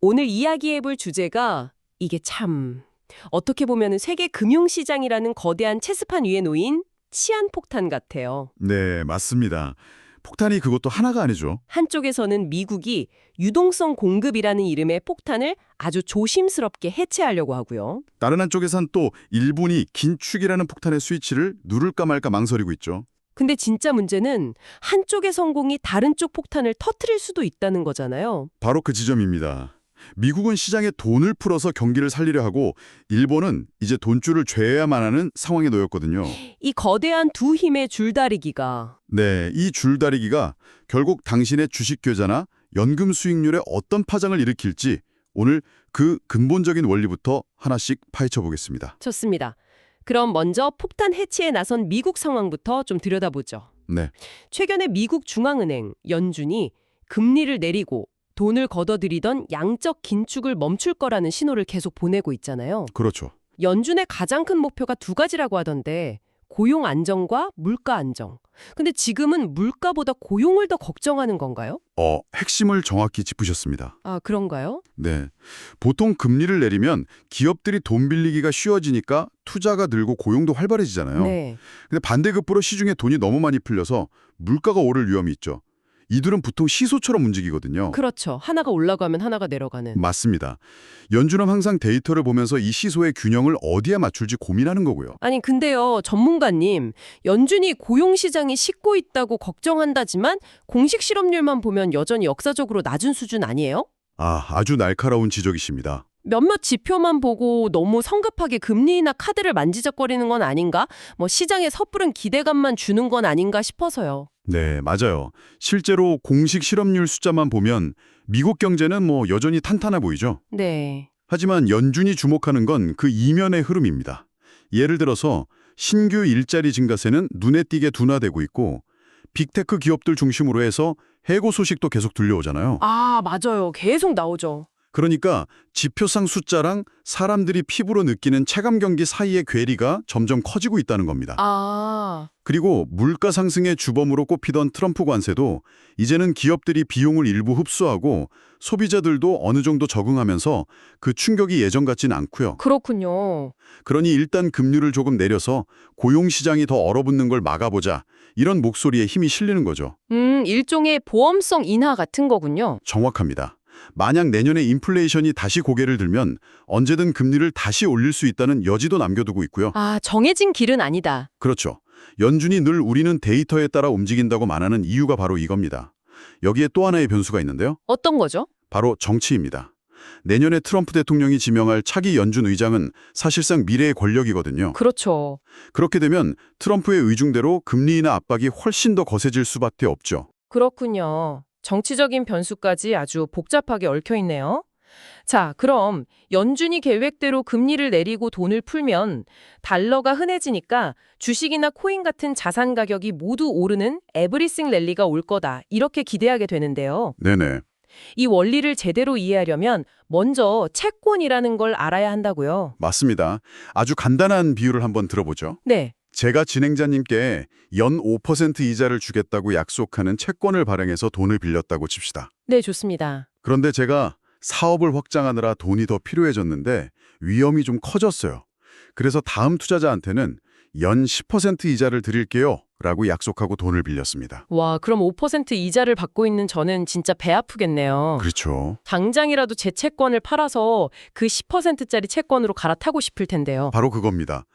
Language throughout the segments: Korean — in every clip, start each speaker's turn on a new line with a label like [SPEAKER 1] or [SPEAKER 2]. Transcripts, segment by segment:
[SPEAKER 1] 오늘 이야기해볼 주제가 이게 참 어떻게 보면 세계 금융시장이라는 거대한 체스판 위에 놓인 치안폭탄 같아요.
[SPEAKER 2] 네, 맞습니다. 폭탄이 그것도 하나가 아니죠.
[SPEAKER 1] 한쪽에서는 미국이 유동성 공급이라는 이름의 폭탄을 아주 조심스럽게 해체하려고 하고요.
[SPEAKER 2] 다른 한쪽에선 또 일본이 긴축이라는 폭탄의 스위치를 누를까 말까 망설이고 있죠.
[SPEAKER 1] 근데 진짜 문제는 한쪽의 성공이 다른 쪽 폭탄을 터트릴 수도 있다는 거잖아요.
[SPEAKER 2] 바로 그 지점입니다. 미국은 시장에 돈을 풀어서 경기를 살리려 하고 일본은 이제 돈줄을 죄야만 하는 상황에 놓였거든요.
[SPEAKER 1] 이 거대한 두 힘의 줄다리기가
[SPEAKER 2] 네, 이 줄다리기가 결국 당신의 주식 계좌나 연금 수익률에 어떤 파장을 일으킬지 오늘 그 근본적인 원리부터 하나씩 파헤쳐 보겠습니다.
[SPEAKER 1] 좋습니다. 그럼 먼저 폭탄 해치에 나선 미국 상황부터 좀 들여다보죠.
[SPEAKER 2] 네,
[SPEAKER 1] 최근에 미국 중앙은행 연준이 금리를 내리고 돈을 걷어들이던 양적 긴축을 멈출 거라는 신호를 계속 보내고 있잖아요.
[SPEAKER 2] 그렇죠.
[SPEAKER 1] 연준의 가장 큰 목표가 두 가지라고 하던데 고용 안정과 물가 안정. 근데 지금은 물가보다 고용을 더 걱정하는 건가요?
[SPEAKER 2] 어, 핵심을 정확히 짚으셨습니다.
[SPEAKER 1] 아, 그런가요?
[SPEAKER 2] 네. 보통 금리를 내리면 기업들이 돈 빌리기가 쉬워지니까 투자가 늘고 고용도 활발해지잖아요.
[SPEAKER 1] 네.
[SPEAKER 2] 근데 반대급부로 시중에 돈이 너무 많이 풀려서 물가가 오를 위험이 있죠. 이들은 보통 시소처럼 움직이거든요.
[SPEAKER 1] 그렇죠. 하나가 올라가면 하나가 내려가는.
[SPEAKER 2] 맞습니다. 연준은 항상 데이터를 보면서 이 시소의 균형을 어디에 맞출지 고민하는 거고요.
[SPEAKER 1] 아니 근데요 전문가님 연준이 고용시장이 식고 있다고 걱정한다지만 공식 실업률만 보면 여전히 역사적으로 낮은 수준 아니에요?
[SPEAKER 2] 아, 아주 날카로운 지적이십니다.
[SPEAKER 1] 몇몇 지표만 보고 너무 성급하게 금리나 카드를 만지작거리는 건 아닌가? 뭐 시장에 섣부른 기대감만 주는 건 아닌가 싶어서요.
[SPEAKER 2] 네, 맞아요. 실제로 공식 실업률 숫자만 보면 미국 경제는 뭐 여전히 탄탄해 보이죠.
[SPEAKER 1] 네.
[SPEAKER 2] 하지만 연준이 주목하는 건 그 이면의 흐름입니다. 예를 들어서 신규 일자리 증가세는 눈에 띄게 둔화되고 있고 빅테크 기업들 중심으로 해서 해고 소식도 계속 들려오잖아요.
[SPEAKER 1] 아 맞아요. 계속 나오죠.
[SPEAKER 2] 그러니까 지표상 숫자랑 사람들이 피부로 느끼는 체감 경기 사이의 괴리가 점점 커지고 있다는 겁니다.
[SPEAKER 1] 아
[SPEAKER 2] 그리고 물가 상승의 주범으로 꼽히던 트럼프 관세도 이제는 기업들이 비용을 일부 흡수하고 소비자들도 어느 정도 적응하면서 그 충격이 예전 같진 않고요.
[SPEAKER 1] 그렇군요.
[SPEAKER 2] 그러니 일단 금리를 조금 내려서 고용 시장이 더 얼어붙는 걸 막아보자. 이런 목소리에 힘이 실리는 거죠.
[SPEAKER 1] 음 일종의 보험성 인하 같은 거군요.
[SPEAKER 2] 정확합니다. 만약 내년에 인플레이션이 다시 고개를 들면 언제든 금리를 다시 올릴 수 있다는 여지도 남겨두고 있고요.
[SPEAKER 1] 아 정해진 길은 아니다.
[SPEAKER 2] 그렇죠. 연준이 늘 우리는 데이터에 따라 움직인다고 말하는 이유가 바로 이겁니다. 여기에 또 하나의 변수가 있는데요.
[SPEAKER 1] 어떤 거죠?
[SPEAKER 2] 바로 정치입니다. 내년에 트럼프 대통령이 지명할 차기 연준 의장은 사실상 미래의 권력이거든요.
[SPEAKER 1] 그렇죠.
[SPEAKER 2] 그렇게 되면 트럼프의 의중대로 금리 인하 압박이 훨씬 더 거세질 수밖에 없죠.
[SPEAKER 1] 그렇군요. 정치적인 변수까지 아주 복잡하게 얽혀 있네요. 자, 그럼 연준이 계획대로 금리를 내리고 돈을 풀면 달러가 흔해지니까 주식이나 코인 같은 자산 가격이 모두 오르는 에브리싱 랠리가 올 거다. 이렇게 기대하게 되는데요.
[SPEAKER 2] 네네.
[SPEAKER 1] 이 원리를 제대로 이해하려면 먼저 채권이라는 걸 알아야 한다고요.
[SPEAKER 2] 맞습니다. 아주 간단한 비유를 한번 들어보죠.
[SPEAKER 1] 네.
[SPEAKER 2] 제가 진행자님께 연 5% 이자를 주겠다고 약속하는 채권을 발행해서 돈을 빌렸다고 칩시다.
[SPEAKER 1] 네, 좋습니다.
[SPEAKER 2] 그런데 제가 사업을 확장하느라 돈이 더 필요해졌는데 위험이 좀 커졌어요. 그래서 다음 투자자한테는 연 10% 이자를 드릴게요 라고 약속하고 돈을 빌렸습니다.
[SPEAKER 1] 와, 그럼 5% 이자를 받고 있는 저는 진짜 배 아프겠네요.
[SPEAKER 2] 그렇죠.
[SPEAKER 1] 당장이라도 제 채권을 팔아서 그 10%짜리 채권으로 갈아타고 싶을 텐데요.
[SPEAKER 2] 바로 그겁니다.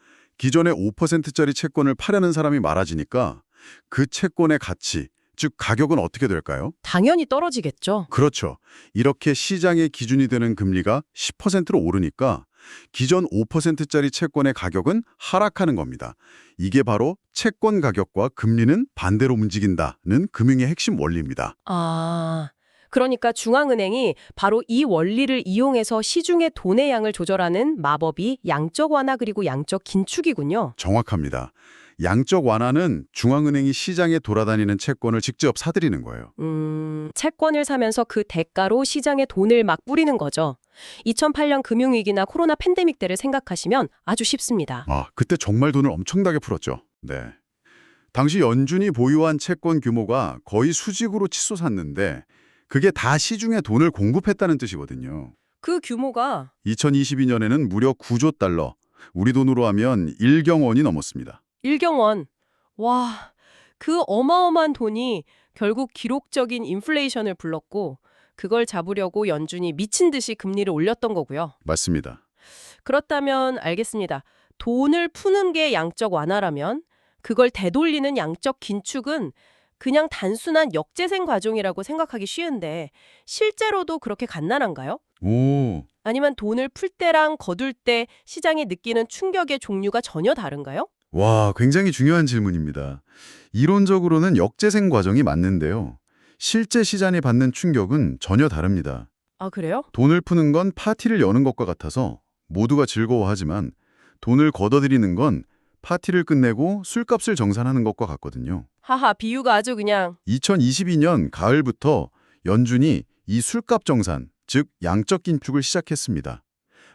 [SPEAKER 2] 기존에 5%짜리 채권을 파려는 사람이 많아지니까 그 채권의 가치, 즉 가격은 어떻게 될까요?
[SPEAKER 1] 당연히 떨어지겠죠.
[SPEAKER 2] 그렇죠. 이렇게 시장의 기준이 되는 금리가 10%로 오르니까 기존 5%짜리 채권의 가격은 하락하는 겁니다. 이게 바로 채권 가격과 금리는 반대로 움직인다는 금융의 핵심 원리입니다.
[SPEAKER 1] 아, 그러니까 중앙은행이 바로 이 원리를 이용해서 시중의 돈의 양을 조절하는 마법이 양적 완화 그리고 양적 긴축이군요.
[SPEAKER 2] 정확합니다. 양적 완화는 중앙은행이 시장에 돌아다니는 채권을 직접 사들이는 거예요.
[SPEAKER 1] 음, 채권을 사면서 그 대가로 시장에 돈을 막 뿌리는 거죠. 2008년 금융위기나 코로나 팬데믹 때를 생각하시면 아주 쉽습니다.
[SPEAKER 2] 아, 그때 정말 돈을 엄청나게 풀었죠. 네. 당시 연준이 보유한 채권 규모가 거의 수직으로 치솟았는데 그게 다 시중에 돈을 공급했다는 뜻이거든요.
[SPEAKER 1] 그 규모가
[SPEAKER 2] 2022년에는 무려 9조 달러, 우리 돈으로 하면 1경 원이 넘었습니다.
[SPEAKER 1] 일경원. 와, 그 어마어마한 돈이 결국 기록적인 인플레이션을 불렀고 그걸 잡으려고 연준이 미친 듯이 금리를 올렸던 거고요.
[SPEAKER 2] 맞습니다.
[SPEAKER 1] 그렇다면 알겠습니다. 돈을 푸는 게 양적 완화라면 그걸 되돌리는 양적 긴축은 그냥 단순한 역재생 과정이라고 생각하기 쉬운데 실제로도 그렇게 간단한가요?
[SPEAKER 2] 오,
[SPEAKER 1] 아니면 돈을 풀 때랑 거둘 때 시장이 느끼는 충격의 종류가 전혀 다른가요?
[SPEAKER 2] 와, 굉장히 중요한 질문입니다. 이론적으로는 역재생 과정이 맞는데요. 실제 시장이 받는 충격은 전혀 다릅니다.
[SPEAKER 1] 아, 그래요?
[SPEAKER 2] 돈을 푸는 건 파티를 여는 것과 같아서 모두가 즐거워하지만 돈을 걷어들이는 건 파티를 끝내고 술값을 정산하는 것과 같거든요.
[SPEAKER 1] 하하, 비유가 아주 그냥
[SPEAKER 2] 2022년 가을부터 연준이 이 술값 정산, 즉 양적 긴축을 시작했습니다.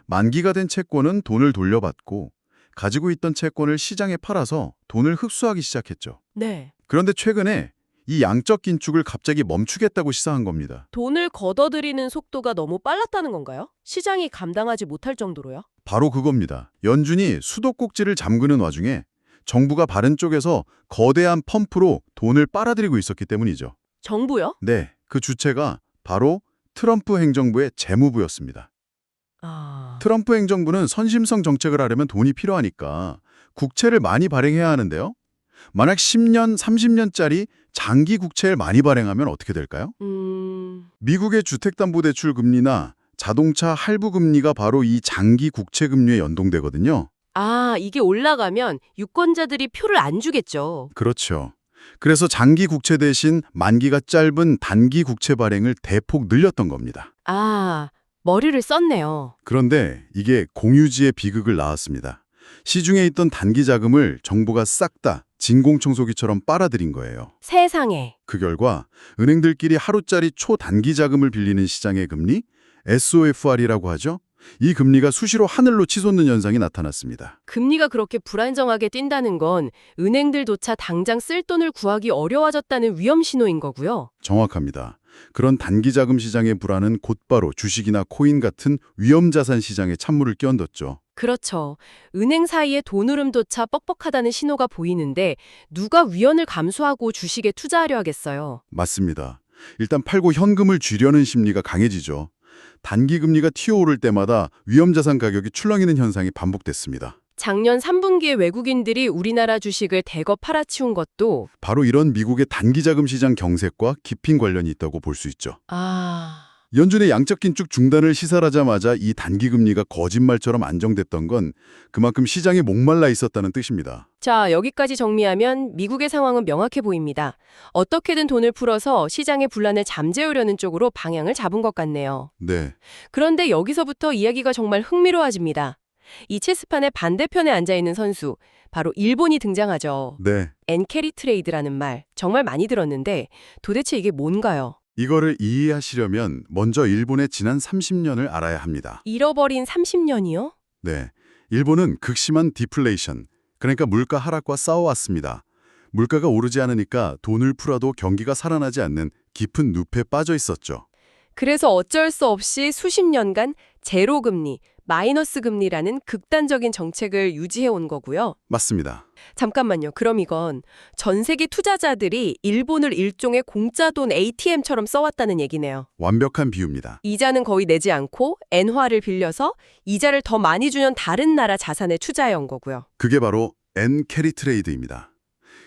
[SPEAKER 2] 만기가 된 채권은 돈을 돌려받고 가지고 있던 채권을 시장에 팔아서 돈을 흡수하기 시작했죠.
[SPEAKER 1] 네.
[SPEAKER 2] 그런데 최근에 이 양적 긴축을 갑자기 멈추겠다고 시사한 겁니다.
[SPEAKER 1] 돈을 걷어들이는 속도가 너무 빨랐다는 건가요? 시장이 감당하지 못할 정도로요?
[SPEAKER 2] 바로 그겁니다. 연준이 수도꼭지를 잠그는 와중에 정부가 바른 쪽에서 거대한 펌프로 돈을 빨아들이고 있었기 때문이죠.
[SPEAKER 1] 정부요?
[SPEAKER 2] 네, 그 주체가 바로 트럼프 행정부의 재무부였습니다.
[SPEAKER 1] 아.
[SPEAKER 2] 트럼프 행정부는 선심성 정책을 하려면 돈이 필요하니까 국채를 많이 발행해야 하는데요. 만약 10년, 30년짜리 장기 국채를 많이 발행하면 어떻게 될까요?
[SPEAKER 1] 음.
[SPEAKER 2] 미국의 주택담보대출 금리나 자동차 할부 금리가 바로 이 장기 국채 금리에 연동되거든요.
[SPEAKER 1] 아, 이게 올라가면 유권자들이 표를 안 주겠죠.
[SPEAKER 2] 그렇죠. 그래서 장기 국채 대신 만기가 짧은 단기 국채 발행을 대폭 늘렸던 겁니다.
[SPEAKER 1] 아, 머리를 썼네요.
[SPEAKER 2] 그런데 이게 공유지의 비극을 낳았습니다. 시중에 있던 단기 자금을 정부가 싹 다 진공청소기처럼 빨아들인 거예요.
[SPEAKER 1] 세상에.
[SPEAKER 2] 그 결과 은행들끼리 하루짜리 초단기 자금을 빌리는 시장의 금리, SOFR이라고 하죠. 이 금리가 수시로 하늘로 치솟는 현상이 나타났습니다.
[SPEAKER 1] 금리가 그렇게 불안정하게 뛴다는 건 은행들조차 당장 쓸 돈을 구하기 어려워졌다는 위험 신호인 거고요.
[SPEAKER 2] 정확합니다. 그런 단기 자금 시장의 불안은 곧바로 주식이나 코인 같은 위험 자산 시장에 찬물을 끼얹었죠.
[SPEAKER 1] 그렇죠. 은행 사이에 돈 흐름조차 뻑뻑하다는 신호가 보이는데 누가 위험을 감수하고 주식에 투자하려 하겠어요.
[SPEAKER 2] 맞습니다. 일단 팔고 현금을 쥐려는 심리가 강해지죠. 단기 금리가 튀어오를 때마다 위험 자산 가격이 출렁이는 현상이 반복됐습니다.
[SPEAKER 1] 작년 3분기에 외국인들이 우리나라 주식을 대거 팔아치운 것도
[SPEAKER 2] 바로 이런 미국의 단기 자금 시장 경색과 깊은 관련이 있다고 볼 수 있죠.
[SPEAKER 1] 아...
[SPEAKER 2] 연준의 양적 긴축 중단을 시사하자마자 이 단기 금리가 거짓말처럼 안정됐던 건 그만큼 시장이 목말라 있었다는 뜻입니다.
[SPEAKER 1] 자, 여기까지 정리하면 미국의 상황은 명확해 보입니다. 어떻게든 돈을 풀어서 시장의 분란을 잠재우려는 쪽으로 방향을 잡은 것 같네요.
[SPEAKER 2] 네,
[SPEAKER 1] 그런데 여기서부터 이야기가 정말 흥미로워집니다. 이 체스판의 반대편에 앉아있는 선수, 바로 일본이 등장하죠.
[SPEAKER 2] 네.
[SPEAKER 1] 엔캐리 트레이드라는 말 정말 많이 들었는데 도대체 이게 뭔가요?
[SPEAKER 2] 이거를 이해하시려면 먼저 일본의 지난 30년을 알아야 합니다.
[SPEAKER 1] 잃어버린 30년이요?
[SPEAKER 2] 네, 일본은 극심한 디플레이션, 그러니까 물가 하락과 싸워왔습니다. 물가가 오르지 않으니까 돈을 풀어도 경기가 살아나지 않는 깊은 늪에 빠져 있었죠.
[SPEAKER 1] 그래서 어쩔 수 없이 수십 년간 제로 금리, 마이너스 금리라는 극단적인 정책을 유지해 온 거고요.
[SPEAKER 2] 맞습니다.
[SPEAKER 1] 잠깐만요. 그럼 이건 전 세계 투자자들이 일본을 일종의 공짜 돈 ATM처럼 써왔다는 얘기네요.
[SPEAKER 2] 완벽한 비유입니다.
[SPEAKER 1] 이자는 거의 내지 않고 엔화를 빌려서 이자를 더 많이 주는 다른 나라 자산에 투자해 온 거고요.
[SPEAKER 2] 그게 바로 N 캐리 트레이드입니다.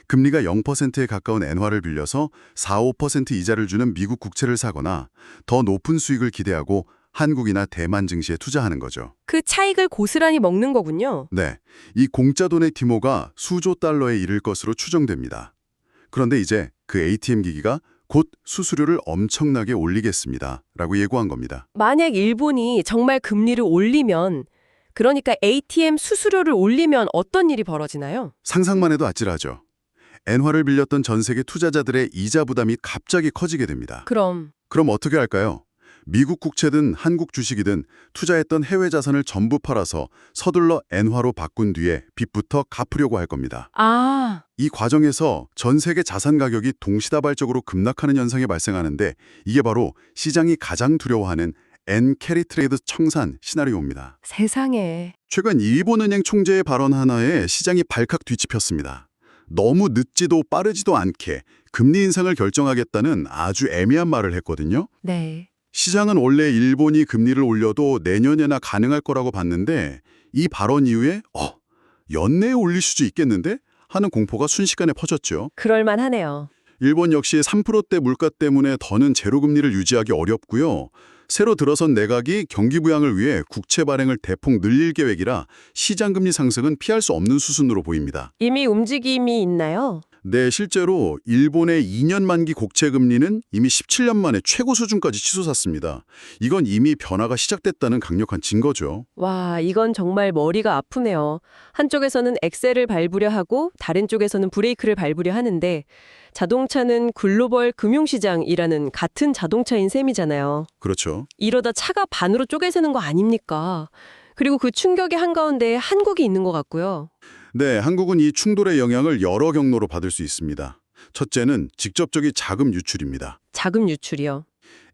[SPEAKER 2] 금리가 0%에 가까운 엔화를 빌려서 4, 5% 이자를 주는 미국 국채를 사거나 더 높은 수익을 기대하고 한국이나 대만 증시에 투자하는 거죠.
[SPEAKER 1] 그 차익을 고스란히 먹는 거군요.
[SPEAKER 2] 네, 이 공짜 돈의 규모가 수조 달러에 이를 것으로 추정됩니다. 그런데 이제 그 ATM 기기가 곧 수수료를 엄청나게 올리겠습니다. 라고 예고한 겁니다.
[SPEAKER 1] 만약 일본이 정말 금리를 올리면 그러니까 ATM 수수료를 올리면 어떤 일이 벌어지나요?
[SPEAKER 2] 상상만 해도 아찔하죠. 엔화를 빌렸던 전 세계 투자자들의 이자 부담이 갑자기 커지게 됩니다.
[SPEAKER 1] 그럼
[SPEAKER 2] 그럼 어떻게 할까요? 미국 국채든 한국 주식이든 투자했던 해외 자산을 전부 팔아서 서둘러 엔화로 바꾼 뒤에 빚부터 갚으려고 할 겁니다.
[SPEAKER 1] 아,
[SPEAKER 2] 이 과정에서 전 세계 자산 가격이 동시다발적으로 급락하는 현상이 발생하는데 이게 바로 시장이 가장 두려워하는 엔 캐리 트레이드 청산 시나리오입니다.
[SPEAKER 1] 세상에.
[SPEAKER 2] 최근 일본은행 총재의 발언 하나에 시장이 발칵 뒤집혔습니다. 너무 늦지도 빠르지도 않게 금리 인상을 결정하겠다는 아주 애매한 말을 했거든요.
[SPEAKER 1] 네.
[SPEAKER 2] 시장은 원래 일본이 금리를 올려도 내년에나 가능할 거라고 봤는데 이 발언 이후에 어, 연내에 올릴 수도 있겠는데? 하는 공포가 순식간에 퍼졌죠.
[SPEAKER 1] 그럴만하네요.
[SPEAKER 2] 일본 역시 3%대 물가 때문에 더는 제로금리를 유지하기 어렵고요. 새로 들어선 내각이 경기 부양을 위해 국채 발행을 대폭 늘릴 계획이라 시장금리 상승은 피할 수 없는 수순으로 보입니다.
[SPEAKER 1] 이미 움직임이 있나요?
[SPEAKER 2] 네, 실제로 일본의 2년 만기 국채 금리는 이미 17년 만에 최고 수준까지 치솟았습니다. 이건 이미 변화가 시작됐다는 강력한 증거죠.
[SPEAKER 1] 와, 이건 정말 머리가 아프네요. 한쪽에서는 엑셀을 밟으려 하고 다른 쪽에서는 브레이크를 밟으려 하는데 자동차는 글로벌 금융시장이라는 같은 자동차인 셈이잖아요.
[SPEAKER 2] 그렇죠.
[SPEAKER 1] 이러다 차가 반으로 쪼개지는 거 아닙니까? 그리고 그 충격의 한가운데 한국이 있는 것 같고요.
[SPEAKER 2] 네, 한국은 이 충돌의 영향을 여러 경로로 받을 수 있습니다. 첫째는 직접적인 자금 유출입니다.
[SPEAKER 1] 자금 유출이요.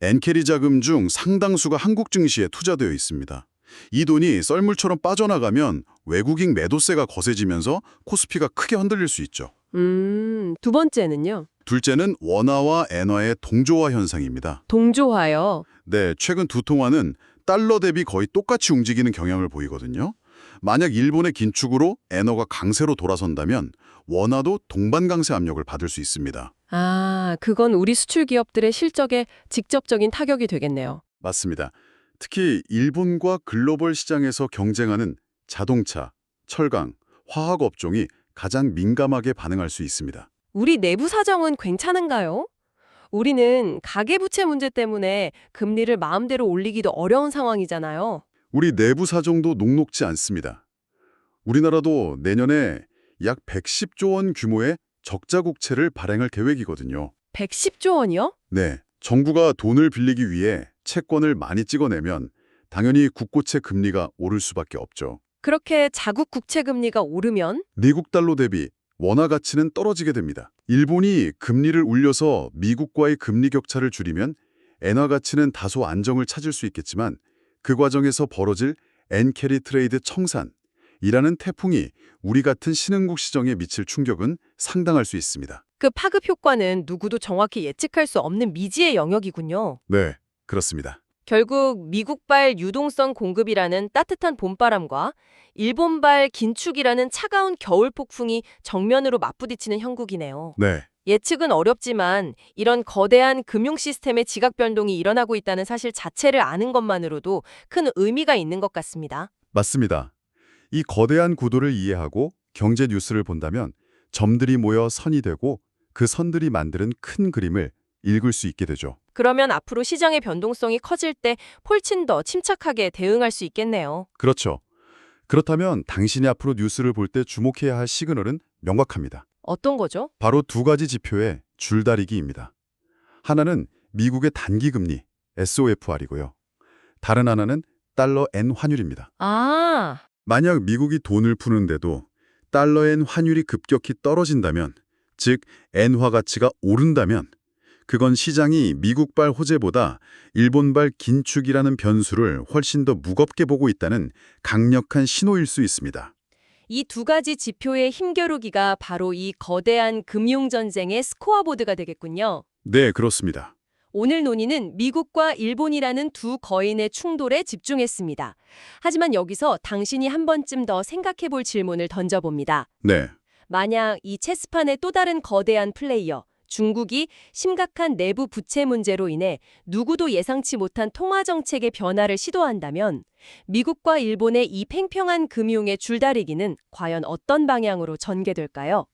[SPEAKER 2] 엔캐리 자금 중 상당수가 한국 증시에 투자되어 있습니다. 이 돈이 썰물처럼 빠져나가면 외국인 매도세가 거세지면서 코스피가 크게 흔들릴 수 있죠.
[SPEAKER 1] 음, 두 번째는요.
[SPEAKER 2] 둘째는 원화와 엔화의 동조화 현상입니다.
[SPEAKER 1] 동조화요.
[SPEAKER 2] 네, 최근 두 통화는 달러 대비 거의 똑같이 움직이는 경향을 보이거든요. 만약 일본의 긴축으로 엔화가 강세로 돌아선다면 원화도 동반 강세 압력을 받을 수 있습니다.
[SPEAKER 1] 아, 그건 우리 수출 기업들의 실적에 직접적인 타격이 되겠네요.
[SPEAKER 2] 맞습니다. 특히 일본과 글로벌 시장에서 경쟁하는 자동차, 철강, 화학 업종이 가장 민감하게 반응할 수 있습니다.
[SPEAKER 1] 우리 내부 사정은 괜찮은가요? 우리는 가계부채 문제 때문에 금리를 마음대로 올리기도 어려운 상황이잖아요.
[SPEAKER 2] 우리 내부 사정도 녹록지 않습니다. 우리나라도 내년에 약 110조 원 규모의 적자 국채를 발행할 계획이거든요.
[SPEAKER 1] 110조 원이요?
[SPEAKER 2] 네, 정부가 돈을 빌리기 위해 채권을 많이 찍어내면 당연히 국고채 금리가 오를 수밖에 없죠.
[SPEAKER 1] 그렇게 자국 국채 금리가 오르면
[SPEAKER 2] 미국 달러 대비 원화 가치는 떨어지게 됩니다. 일본이 금리를 올려서 미국과의 금리 격차를 줄이면 엔화 가치는 다소 안정을 찾을 수 있겠지만 그 과정에서 벌어질 엔캐리 트레이드 청산이라는 태풍이 우리 같은 신흥국 시정에 미칠 충격은 상당할 수 있습니다.
[SPEAKER 1] 그 파급 효과는 누구도 정확히 예측할 수 없는 미지의 영역이군요.
[SPEAKER 2] 네, 그렇습니다.
[SPEAKER 1] 결국 미국발 유동성 공급이라는 따뜻한 봄바람과 일본발 긴축이라는 차가운 겨울 폭풍이 정면으로 맞부딪히는 형국이네요.
[SPEAKER 2] 네,
[SPEAKER 1] 예측은 어렵지만 이런 거대한 금융 시스템의 지각 변동이 일어나고 있다는 사실 자체를 아는 것만으로도 큰 의미가 있는 것 같습니다.
[SPEAKER 2] 맞습니다. 이 거대한 구도를 이해하고 경제 뉴스를 본다면 점들이 모여 선이 되고 그 선들이 만드는 큰 그림을 읽을 수 있게 되죠.
[SPEAKER 1] 그러면 앞으로 시장의 변동성이 커질 때 훨씬 더 침착하게 대응할 수 있겠네요.
[SPEAKER 2] 그렇죠. 그렇다면 당신이 앞으로 뉴스를 볼 때 주목해야 할 시그널은 명확합니다.
[SPEAKER 1] 어떤 거죠?
[SPEAKER 2] 바로 두 가지 지표의 줄다리기입니다. 하나는 미국의 단기 금리 SOFR이고요. 다른 하나는 달러 엔 환율입니다.
[SPEAKER 1] 아,
[SPEAKER 2] 만약 미국이 돈을 푸는데도 달러 엔 환율이 급격히 떨어진다면, 즉 엔화 가치가 오른다면 그건 시장이 미국발 호재보다 일본발 긴축이라는 변수를 훨씬 더 무겁게 보고 있다는 강력한 신호일 수 있습니다.
[SPEAKER 1] 이 두 가지 지표의 힘겨루기가 바로 이 거대한 금융전쟁의 스코어보드가 되겠군요.
[SPEAKER 2] 네, 그렇습니다.
[SPEAKER 1] 오늘 논의는 미국과 일본이라는 두 거인의 충돌에 집중했습니다. 하지만 여기서 당신이 한 번쯤 더 생각해 볼 질문을 던져봅니다.
[SPEAKER 2] 네,
[SPEAKER 1] 만약 이 체스판의 또 다른 거대한 플레이어, 중국이 심각한 내부 부채 문제로 인해 누구도 예상치 못한 통화 정책의 변화를 시도한다면 미국과 일본의 이 팽평한 금융의 줄다리기는 과연 어떤 방향으로 전개될까요?